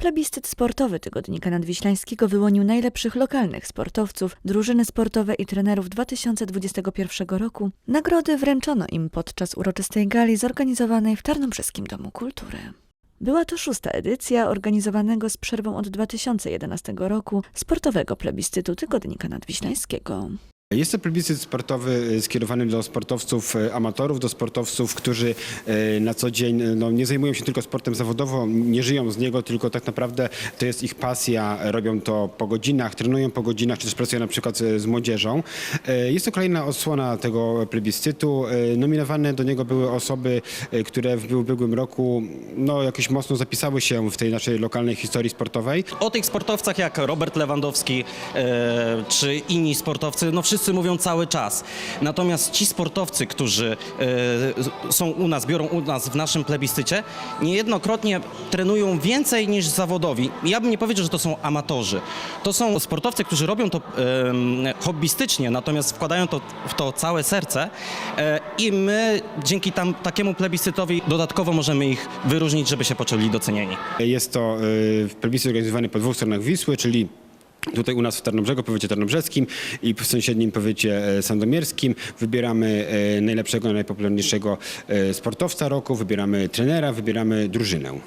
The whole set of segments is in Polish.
Plebiscyt sportowy Tygodnika Nadwiślańskiego wyłonił najlepszych lokalnych sportowców, drużyny sportowe i trenerów 2021 roku. Nagrody wręczono im podczas uroczystej gali zorganizowanej w Tarnobrzeskim Domu Kultury. Była to szósta edycja organizowanego z przerwą od 2011 roku sportowego plebiscytu Tygodnika Nadwiślańskiego. Jest to plebiscyt sportowy e, skierowany do sportowców e, amatorów, do sportowców, którzy e, na co dzień no, nie zajmują się tylko sportem zawodowo, nie żyją z niego, tylko tak naprawdę to jest ich pasja, robią to po godzinach, trenują po godzinach, czy też pracują na przykład z młodzieżą. Jest to kolejna odsłona tego plebiscytu. Nominowane do niego były osoby, które w ubiegłym roku no, jakoś mocno zapisały się w tej naszej lokalnej historii sportowej. O tych sportowcach jak Robert Lewandowski czy inni sportowcy, no wszyscy mówią cały czas. Natomiast ci sportowcy, którzy e, są u nas, biorą u nas w naszym plebiscycie, niejednokrotnie trenują więcej niż zawodowi. Ja bym nie powiedział, że to są amatorzy. To są sportowcy, którzy robią to hobbystycznie, natomiast wkładają to, w to całe serce e, i my dzięki tam, takiemu plebiscytowi dodatkowo możemy ich wyróżnić, żeby się poczuli docenieni. Jest to e, plebiscyt organizowany po dwóch stronach Wisły, czyli Tutaj u nas w Tarnobrzegu, powiecie tarnobrzeskim i w sąsiednim powiecie e, sandomierskim wybieramy e, najlepszego, najpopularniejszego e, sportowca roku, wybieramy trenera, wybieramy drużynę.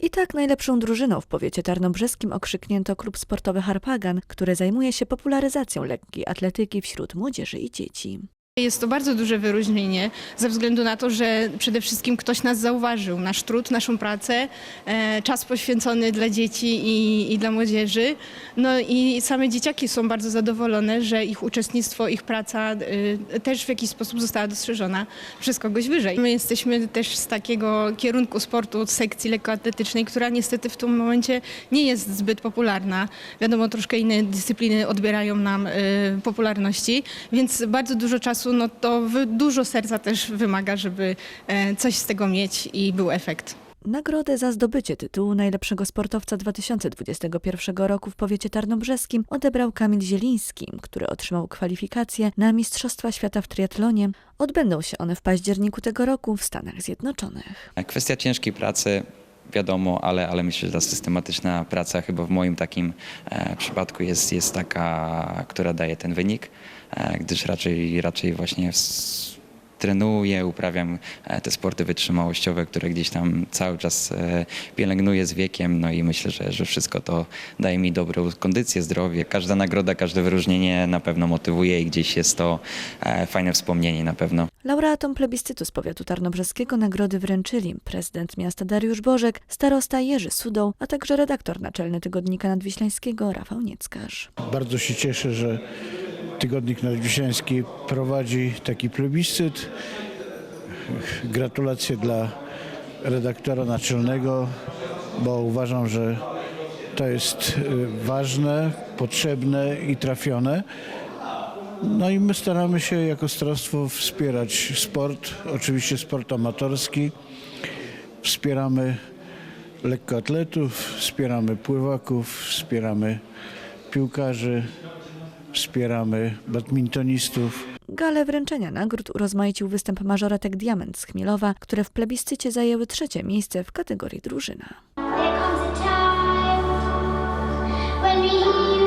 I tak najlepszą drużyną w powiecie tarnobrzeskim okrzyknięto klub sportowy Harpagan, który zajmuje się popularyzacją lekkiej atletyki wśród młodzieży i dzieci. Jest to bardzo duże wyróżnienie ze względu na to, że przede wszystkim ktoś nas zauważył, nasz trud, naszą pracę, e, czas poświęcony dla dzieci i, i dla młodzieży. No i same dzieciaki są bardzo zadowolone, że ich uczestnictwo, ich praca e, też w jakiś sposób została dostrzeżona przez kogoś wyżej. My jesteśmy też z takiego kierunku sportu, sekcji lekkoatletycznej, która niestety w tym momencie nie jest zbyt popularna. Wiadomo, troszkę inne dyscypliny odbierają nam e, popularności, więc bardzo dużo czasu, no to dużo serca też wymaga, żeby e, coś z tego mieć i był efekt. Nagrodę za zdobycie tytułu najlepszego sportowca 2021 roku w powiecie tarnobrzeskim odebrał Kamil Zieliński, który otrzymał kwalifikacje na Mistrzostwa Świata w triatlonie. Odbędą się one w październiku tego roku w Stanach Zjednoczonych. Kwestia ciężkiej pracy, wiadomo, ale, ale myślę, że ta systematyczna praca chyba w moim takim e, przypadku jest, jest taka, która daje ten wynik, gdyż raczej, raczej właśnie trenuję, uprawiam e, te sporty wytrzymałościowe, które gdzieś tam cały czas e, pielęgnuję z wiekiem, no i myślę, że, że wszystko to daje mi dobrą kondycję, zdrowie. Każda nagroda, każde wyróżnienie na pewno motywuje i gdzieś jest to e, fajne wspomnienie na pewno. Laureatom plebiscytu z powiatu tarnobrzeskiego nagrody wręczyli prezydent miasta Dariusz Bożek, starosta Jerzy Sudoł, a także redaktor naczelny Tygodnika Nadwiślańskiego Rafał Nieckarz. Bardzo się cieszę, że Tygodnik Nadwiślański prowadzi taki plebiscyt. Gratulacje dla redaktora naczelnego, bo uważam, że to jest y, ważne, potrzebne i trafione. No i my staramy się jako starostwo wspierać sport, oczywiście sport amatorski. Wspieramy lekkoatletów, wspieramy pływaków, wspieramy piłkarzy, wspieramy badmintonistów. Galę wręczenia nagród urozmaicił występ mażoretek Diament z Chmielowa, które w plebiscycie zajęły trzecie miejsce w kategorii drużyna. There comes a time when we